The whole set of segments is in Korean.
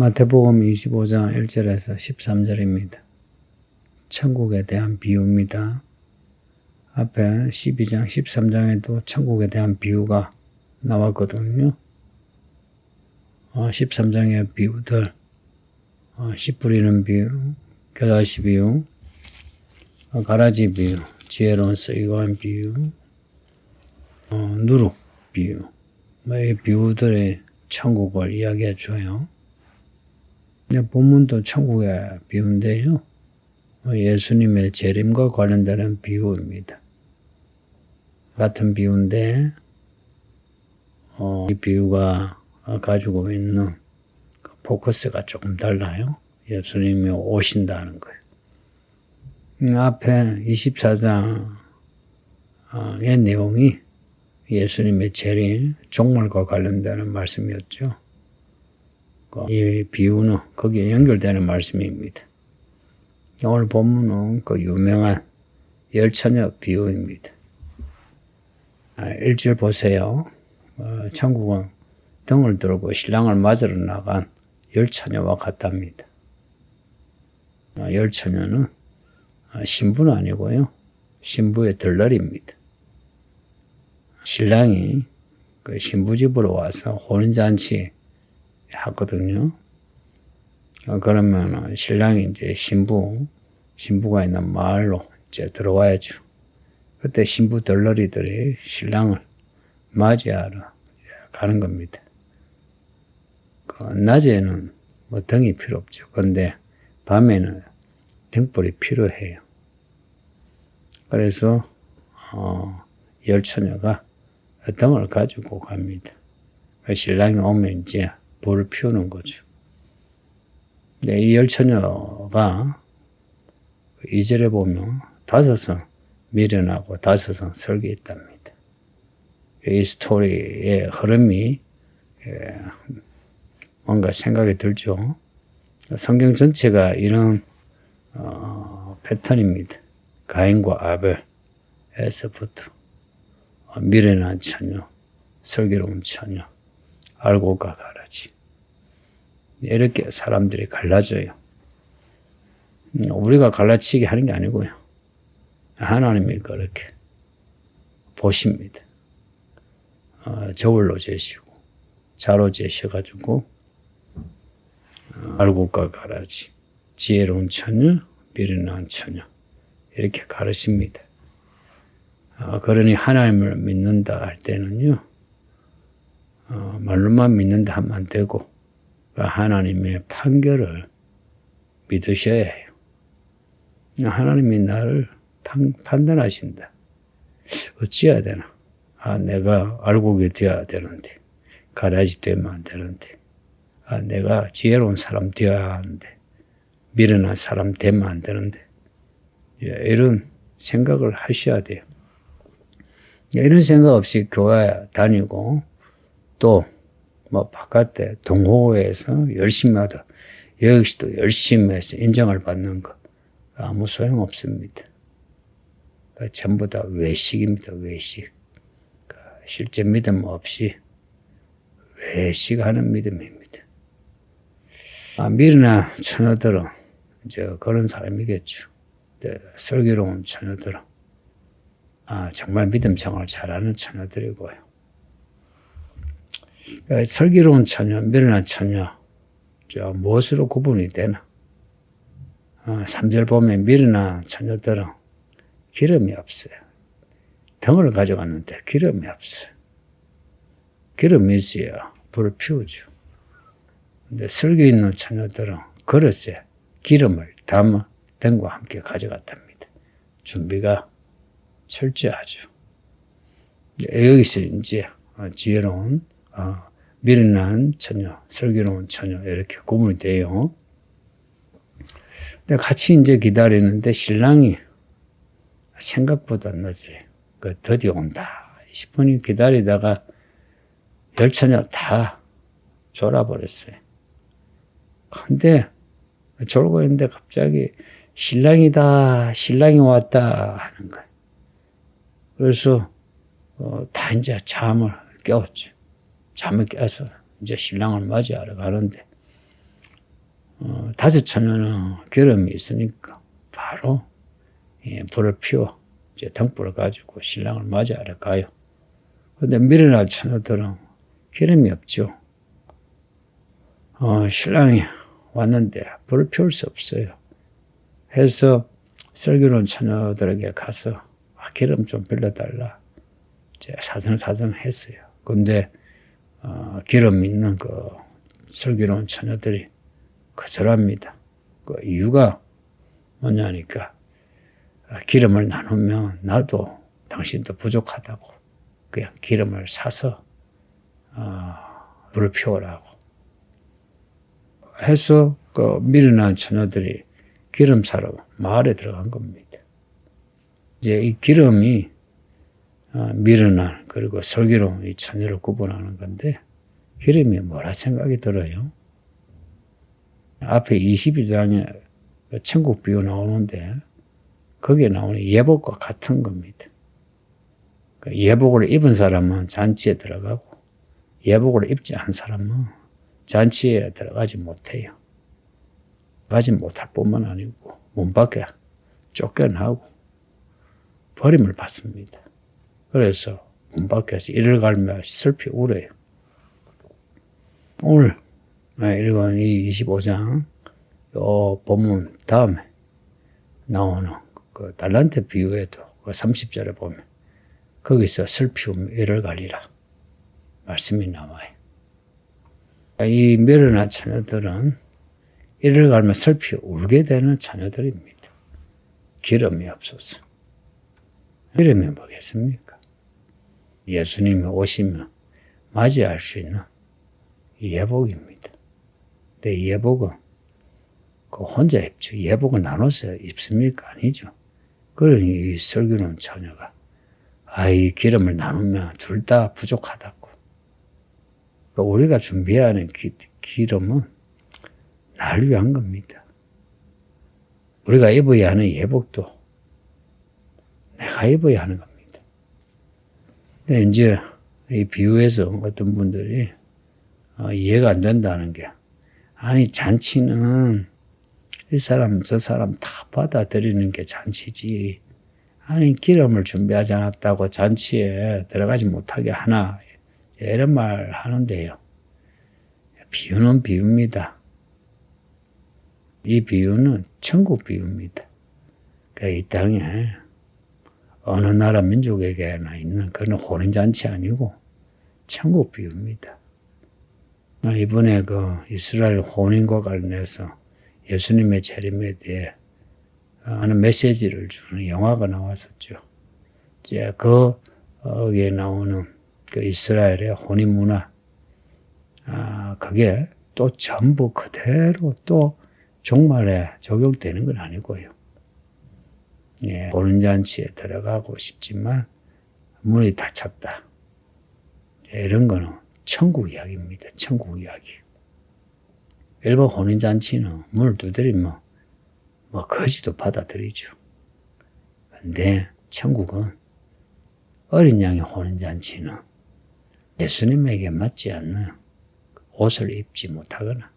마태복음 25장 1절에서 13절입니다. 천국에 대한 비유입니다. 앞에 12장, 13장에도 천국에 대한 비유가 나왔거든요. 13장의 비유들, 어, 씨 뿌리는 비유, 겨자씨 비유, 어, 가라지 비유, 지혜로운 쓰기관 비유, 어, 누룩 비유, 뭐이 비유들의 천국을 이야기해 줘요. 본문도 천국의 비유인데요. 예수님의 재림과 관련되는 비유입니다. 같은 비유인데, 어, 이 비유가 가지고 있는 그 포커스가 조금 달라요. 예수님이 오신다는 거예요. 음, 앞에 24장의 내용이 예수님의 재림, 종말과 관련되는 말씀이었죠. 그이 비유는 거기에 연결되는 말씀입니다. 오늘 본문은 그 유명한 열처녀 비유입니다. 아, 일절 보세요. 어, 천국은 등을 들고 신랑을 맞으러 나간 열처녀와 같답니다. 아, 열처녀는 아, 신부는 아니고요. 신부의 들러리입니다. 신랑이 그 신부 집으로 와서 혼인잔치 하거든요. 어, 그러면 신랑이 이제 신부, 신부가 있는 마을로 이제 들어와야죠. 그때 신부 덜러리들이 신랑을 맞이하러 가는 겁니다. 그 낮에는 뭐 등이 필요 없죠. 근데 밤에는 등불이 필요해요. 그래서 어, 열처녀가 등을 가지고 갑니다. 그 신랑이 오면 이제 불을 피우는 거죠. 네, 이 열처녀가 이절에 보면 다섯은 미련하고 다섯은 설계했답니다. 이 스토리의 흐름이 예, 뭔가 생각이 들죠. 성경 전체가 이런 어, 패턴입니다. 가인과 아벨에서부터 미련한 처녀, 설계로운 처녀, 알고 가가 이렇게 사람들이 갈라져요. 음, 우리가 갈라치게 하는 게 아니고요. 하나님이 그렇게 보십니다. 어, 저울로 재시고, 자로 재셔가지고, 어, 알곡과 가라지, 지혜로운 처녀, 미련한 처녀, 이렇게 가르십니다. 어, 그러니 하나님을 믿는다 할 때는요, 어, 말로만 믿는다 하면 안 되고, 그 하나님의 판결을 믿으셔야 해요. 하나님이 나를 판, 판단하신다. 어찌해야 되나? 아, 내가 알고게 되어야 되는데, 가라지 되면 안 되는데, 아, 내가 지혜로운 사람 되어야 하는데, 미련한 사람 되면 안 되는데, 예, 이런 생각을 하셔야 돼요. 예, 이런 생각 없이 교회 다니고, 또 뭐 바깥에 동호회에서 열심히 하다 여기서도 열심히 해서 인정을 받는 거 아무 소용 없습니다. 그러니까 전부 다 외식입니다. 외식. 그러니까 실제 믿음 없이 외식하는 믿음입니다. 아, 미르나 처녀들은 이제 그런 사람이겠죠. 네, 슬기로운 처녀들은 아, 정말 믿음 생활 잘하는 처녀들이고요. 그러니까 설기로운 처녀, 미련한 처녀, 저 무엇으로 구분이 되나? 어, 3절 보면 미련한 처녀들은 기름이 없어요. 등을 가져갔는데 기름이 없어요. 기름이 있어야 불을 피우죠. 근데 설기 있는 처녀들은 그릇에 기름을 담아 등과 함께 가져갔답니다. 준비가 철저하죠. 여기서 이제 지혜로운 어, 미련한 처녀, 슬기로운 처녀 이렇게 구분이 돼요. 근데 같이 이제 기다리는데 신랑이 생각보다 늦지. 그 드디어 온다 싶으니 기다리다가 열 처녀 다 졸아버렸어요. 근데 졸고 있는데 갑자기 신랑이다, 신랑이 왔다 하는 거예요. 그래서 어, 다 이제 잠을 깨웠죠. 잠을 깨서 이제 신랑을 맞이하러 가는데 어, 다섯 처녀는 기름이 있으니까 바로 예, 불을 피워 이제 등불을 가지고 신랑을 맞이하러 가요. 근데 미련할 처녀들은 기름이 없죠. 어, 신랑이 왔는데 불을 피울 수 없어요. 해서 슬기로운 처녀들에게 가서 아, 기름 좀 빌려달라. 이제 사정사정 했어요. 근데 어, 기름 있는 그 슬기로운 처녀들이 거절합니다. 그 이유가 뭐냐니까 아, 기름을 나누면 나도 당신도 부족하다고 그냥 기름을 사서 어, 불을 피우라고 해서 그 미련한 처녀들이 기름 사러 마을에 들어간 겁니다. 이제 이 기름이 어, 미련한 그리고 슬기로운 이 처녀를 구분하는 건데 기름이 뭐라 생각이 들어요? 앞에 22장에 천국 비유 나오는데 거기에 나오는 예복과 같은 겁니다. 그 예복을 입은 사람은 잔치에 들어가고 예복을 입지 않은 사람은 잔치에 들어가지 못해요. 가지 못할 뿐만 아니고 문 밖에 쫓겨나고 버림을 받습니다. 그래서 문 밖에서 이를 갈며 슬피 울어요. 오늘 읽은 이 25장 요 본문 다음에 나오는 그 달란트 비유에도 그 30절에 보면 거기서 슬피움 이를 갈리라 말씀이 나와요. 이 미련한 처녀들은 이를 갈면 슬피 울게 되는 처녀들입니다. 기름이 없어서. 기름이 뭐겠습니까? 예수님이 오시면 맞이할 수 있는 예복입니다. 근데 예복은 그 혼자 입죠. 예복을 나눠서 입습니까? 아니죠. 그러니 이 설교는 처녀가 아, 이 기름을 나누면 둘 다 부족하다고. 그러니까 우리가 준비하는 기, 기름은 날 위한 겁니다. 우리가 입어야 하는 예복도 내가 입어야 하는 겁니다. 근데 이제 이 비유에서 어떤 분들이 어, 이해가 안 된다는 게 아니 잔치는 이 사람 저 사람 다 받아들이는 게 잔치지 아니 기름을 준비하지 않았다고 잔치에 들어가지 못하게 하나 이런 말 하는데요. 비유는 비유입니다. 이 비유는 천국 비유입니다. 그러니까 이 땅에 어느 나라 민족에게나 있는 그런 혼인잔치 아니고 천국 비유입니다. 아, 이번에 그 이스라엘 혼인과 관련해서 예수님의 재림에 대해 하는 메시지를 주는 영화가 나왔었죠. 이제 그, 거기에 나오는 그 이스라엘의 혼인 문화, 아, 그게 또 전부 그대로 또 종말에 적용되는 건 아니고요. 예, 보는 잔치에 들어가고 싶지만 문이 닫혔다. 예, 이런 거는 천국 이야기입니다. 천국 이야기. 일반 혼인잔치는 문을 두드리면 뭐 거지도 받아들이죠. 근데 천국은 어린 양의 혼인잔치는 예수님에게 맞지 않는 옷을 입지 못하거나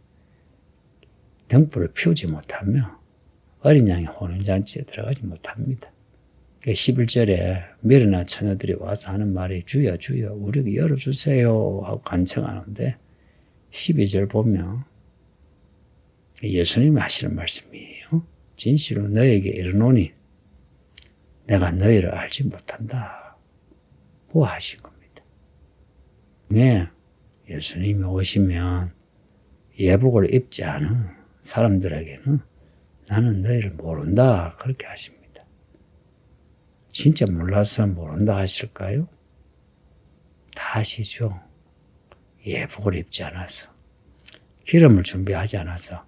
등불을 피우지 못하며 어린 양의 혼인잔치에 들어가지 못합니다. 11절에 미련한 처녀들이 와서 하는 말이 주여 주여 우리에게 열어주세요 하고 간청하는데 12절 보면 예수님이 하시는 말씀이에요. 진실로 너에게 이르노니 내가 너희를 알지 못한다. 고 하신 겁니다. 네, 예수님이 오시면 예복을 입지 않은 사람들에게는 나는 너희를 모른다. 그렇게 하십니다. 진짜 몰라서 모른다 하실까요? 다 아시죠? 예복을 입지 않아서, 기름을 준비하지 않아서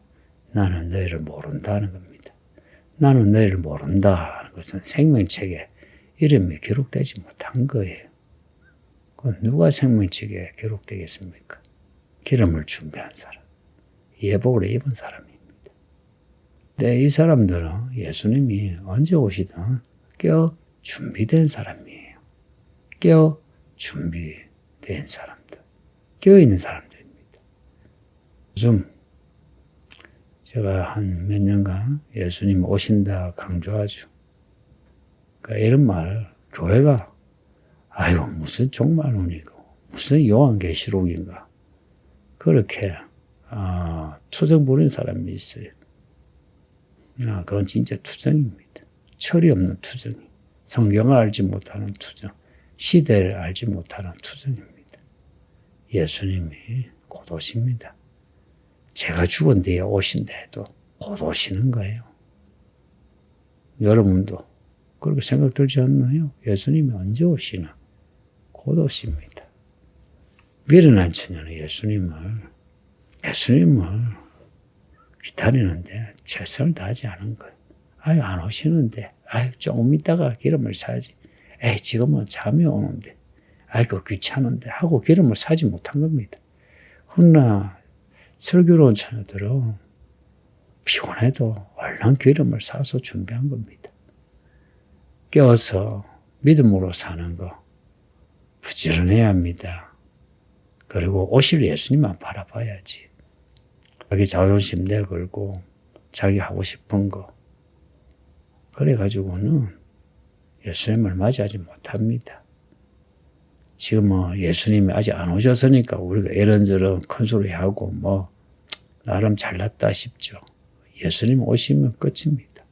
나는 너희를 모른다는 겁니다. 나는 너희를 모른다 하는 것은 생명책에 이름이 기록되지 못한 거예요. 그 누가 생명책에 기록되겠습니까? 기름을 준비한 사람. 예복을 입은 사람입 니다. 근데 이 사람들은 예수님이 언제 오시든 깨어 준비된 사람이에요. 깨어 준비된 사람들. 깨어 있는 사람들입니다. 요즘 제가 한 몇 년간 예수님 오신다 강조하죠. 그러니까 이런 말, 교회가, 아이고, 무슨 종말론이고, 무슨 요한계시록인가. 그렇게, 아, 투정 부린 사람이 있어요. 아, 그건 진짜 투정입니다. 철이 없는 투정이. 성경을 알지 못하는 투정. 시대를 알지 못하는 투정입니다. 예수님이 곧 오십니다. 제가 죽은 뒤에 오신다 해도 곧 오시는 거예요. 여러분도 그렇게 생각 들지 않나요? 예수님이 언제 오시나? 곧 오십니다. 미련한 처녀는 예수님을, 예수님을 기다리는데 최선을 다하지 않은 거예요. 아유, 안 오시는데. 아유, 조금 있다가 기름을 사지. 에이, 지금은 잠이 오는데. 아이고, 귀찮은데. 하고 기름을 사지 못한 겁니다. 그러나 설교로 온 처녀들은 피곤해도 얼른 기름을 사서 준비한 겁니다. 깨어서 믿음으로 사는 거 부지런해야 합니다. 그리고 오실 예수님만 바라봐야지. 자기 자존심 내걸고 자기 하고 싶은 거 그래가지고는 예수님을 맞이하지 못합니다. 지금 뭐 예수님이 아직 안 오셨으니까 우리가 이런저런 큰 소리 하고 뭐 나름 잘났다 싶죠. 예수님 오시면 끝입니다.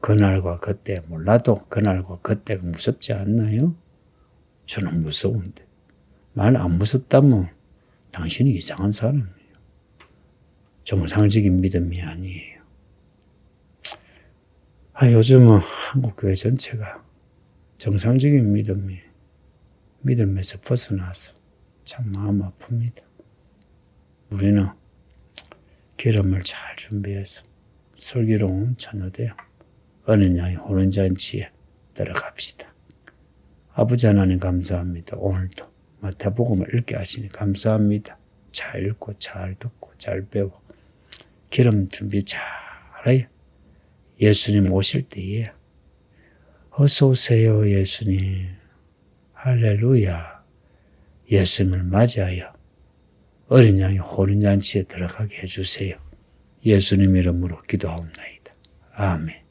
그날과 그때 몰라도 그날과 그때가 무섭지 않나요? 저는 무서운데. 말 안 무섭다면 당신이 이상한 사람이에요. 정상적인 믿음이 아니에요. 아, 요즘은 한국 교회 전체가 정상적인 믿음이 믿음에서 벗어나서 참 마음 아픕니다. 우리는 기름을 잘 준비해서 슬기로운 자녀되어 어린 양의 호른 잔치에 들어갑시다. 아버지 하나님 감사합니다. 오늘도 마태복음을 읽게 하시니 감사합니다. 잘 읽고 잘 듣고 잘 배워 기름 준비 잘해요. 예수님 오실 때에 어서 오세요 예수님 할렐루야 예수님을 맞이하여 어린 양의 호른 잔치에 들어가게 해주세요. 예수님 이름으로 기도하옵나이다. 아멘